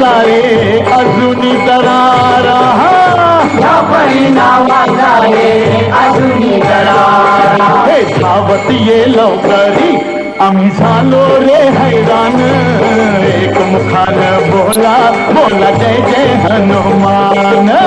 वाचारे अजुन दरारा हे ये लौकरी अमी सालो रे हैरान एक मुखान बोला बोला जय जय हनुमान